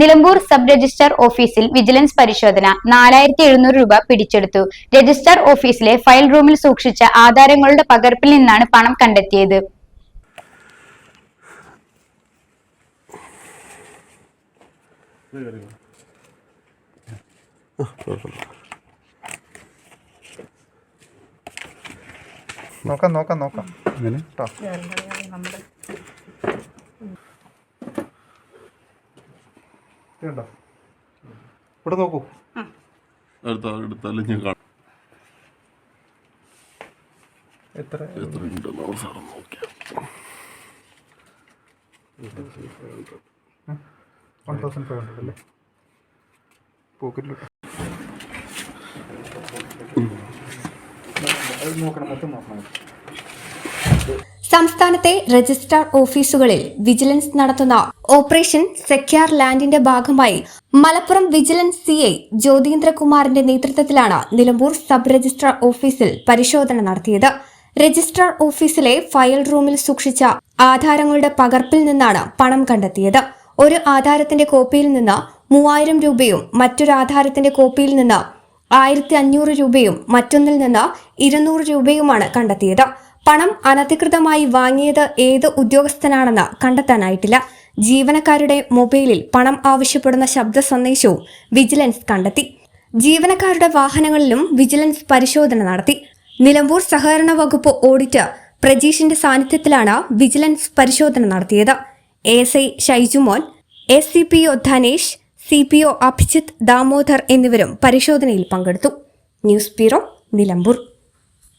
Nilambur sub registrar ഓഫീസിൽ vigilance പരിശോധന നാലായിരത്തി എഴുന്നൂറ് രൂപ പിടിച്ചെടുത്തു. രജിസ്ട്രാർ ഓഫീസിലെ ഫയൽ റൂമിൽ സൂക്ഷിച്ച ആധാരങ്ങളുടെ പകർപ്പിൽ നിന്നാണ് പണം കണ്ടെത്തിയത്. നോക്കാം നോക്കാം നോക്കാം. അങ്ങനെ കണ്ടോ? ഇവിടെ നോക്കൂ. എടുത്താലും ഞാൻ കാണാം. എത്ര? എത്ര ഉണ്ടെന്ന് സാറ് നോക്കിയാൽ വൺ തൗസൻഡ് ഫൈവ് ഹൺഡ്രഡ് അല്ലേ? പോക്കറ്റിലിട്ട് നോക്കണം മൊത്തം നോക്കണം. സംസ്ഥാനത്തെ രജിസ്ട്രാർ ഓഫീസുകളിൽ വിജിലൻസ് നടത്തുന്ന ഓപ്പറേഷൻ സെക്യാർ ലാൻഡിന്റെ ഭാഗമായി മലപ്പുറം വിജിലൻസ് സി ഐ ജ്യോതീന്ദ്രകുമാറിന്റെ നേതൃത്വത്തിലാണ് നിലമ്പൂർ സബ് രജിസ്ട്രാർ ഓഫീസിൽ പരിശോധന നടത്തിയത്. രജിസ്ട്രാർ ഓഫീസിലെ ഫയൽ റൂമിൽ സൂക്ഷിച്ച ആധാരങ്ങളുടെ പകർപ്പിൽ നിന്നാണ് പണം കണ്ടെത്തിയത്. ഒരു ആധാരത്തിന്റെ കോപ്പിയിൽ നിന്ന് മൂവായിരം രൂപയും മറ്റൊരു ആധാരത്തിന്റെ കോപ്പിയിൽ നിന്ന് ആയിരത്തി അഞ്ഞൂറ് രൂപയും മറ്റൊന്നിൽ നിന്ന് ഇരുന്നൂറ് രൂപയുമാണ് കണ്ടെത്തിയത്. പണം അനധികൃതമായി വാങ്ങിയത് ഏത് ഉദ്യോഗസ്ഥനാണെന്ന് കണ്ടെത്താനായിട്ടില്ല. ജീവനക്കാരുടെ മൊബൈലിൽ പണം ആവശ്യപ്പെടുന്ന ശബ്ദ സന്ദേശവും വിജിലൻസ് കണ്ടെത്തി. ജീവനക്കാരുടെ വാഹനങ്ങളിലും വിജിലൻസ് പരിശോധന നടത്തി. നിലമ്പൂർ സഹകരണ വകുപ്പ് ഓഡിറ്റർ പ്രജീഷിന്റെ സാന്നിധ്യത്തിലാണ് വിജിലൻസ് പരിശോധന നടത്തിയത്. S I Shaijumon S C P O Dhanesh C P O Abhijith Damodar എന്നിവരും പരിശോധനയിൽ പങ്കെടുത്തു. News bureau Nilambur.